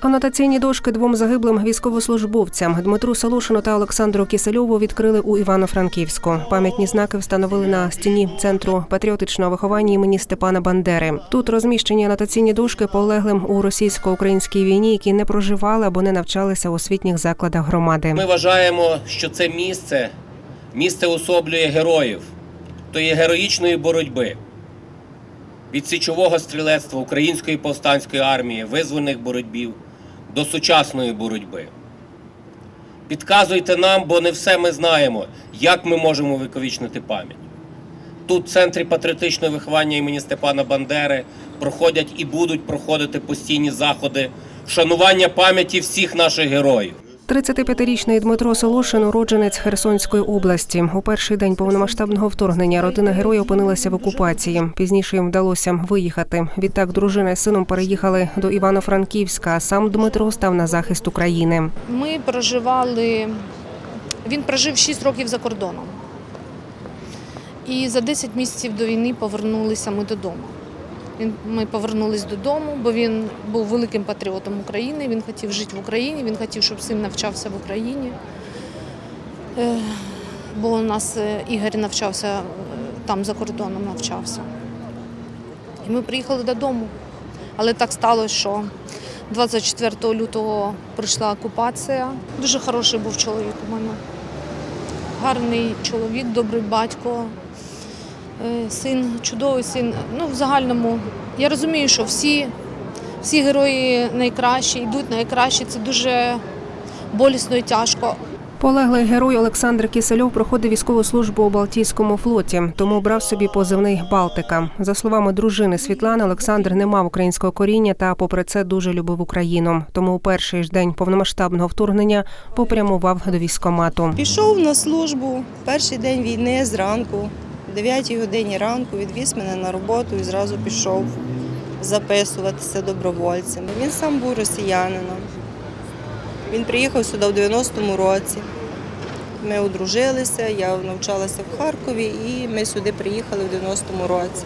Анотаційні дошки двом загиблим військовослужбовцям Дмитру Солошину та Олександру Кисельову відкрили у Івано-Франківську. Пам'ятні знаки встановили на стіні центру патріотичного виховання імені Степана Бандери. Тут розміщені анотаційні дошки полеглим у російсько-українській війні, які не проживали або не навчалися у освітніх закладах громади. Ми вважаємо, що це місце, місце особлює героїв, тої героїчної боротьби від січового стрілецтва української повстанської армії, визвольних боротьбів до сучасної боротьби. Підказуйте нам, бо не все ми знаємо, як ми можемо виковічнити пам'ять. Тут, в центрі патріотичного виховання імені Степана Бандери, проходять і будуть проходити постійні заходи вшанування пам'яті всіх наших героїв. 35-річний Дмитро Солошин, уродженець Херсонської області. У перший день повномасштабного вторгнення родина героя опинилася в окупації. Пізніше їм вдалося виїхати. Відтак дружина з сином переїхали до Івано-Франківська. Сам Дмитро став на захист України. Ми проживали. Він прожив 6 років за кордоном. І за 10 місяців до війни повернулися ми додому. Ми повернулись додому, бо він був великим патріотом України. Він хотів жити в Україні, він хотів, щоб син навчався в Україні. Е, Бо у нас е, Ігор навчався е, там за кордоном навчався. І ми приїхали додому. Але так сталося, що 24 лютого прийшла окупація. Дуже хороший був чоловік у мене. Гарний чоловік, добрий батько, син, чудовий син. Ну, в загальному я розумію, що всі, всі герої найкращі, йдуть найкращі. Це дуже болісно і тяжко. Полеглий герой Олександр Кисельов проходив військову службу у Балтійському флоті, тому обрав собі позивний Балтика. За словами дружини Світлани, Олександр не мав українського коріння та, попри це, дуже любив Україну. Тому у перший ж день повномасштабного вторгнення попрямував до військомату. Пішов на службу перший день війни зранку, о 9 годині ранку, відвіз мене на роботу і зразу пішов записуватися добровольцем. Він сам був росіянином. Він приїхав сюди в 90-му році. Ми одружилися, я навчалася в Харкові і ми сюди приїхали в 90-му році.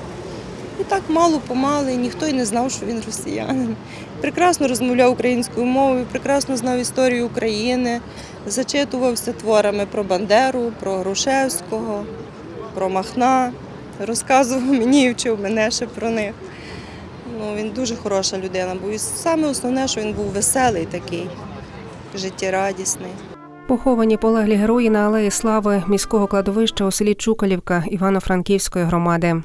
І так мало помалу, і ніхто й не знав, що він росіянин. Прекрасно розмовляв українською мовою, прекрасно знав історію України, зачитувався творами про Бандеру, про Грушевського, про Махна. Розказував мені і вчив мене ще про них. Ну, він дуже хороша людина був. І саме основне, що він був веселий такий, життєрадісний. Поховані полеглі герої на алеї слави міського кладовища у селі Чукалівка Івано-Франківської громади.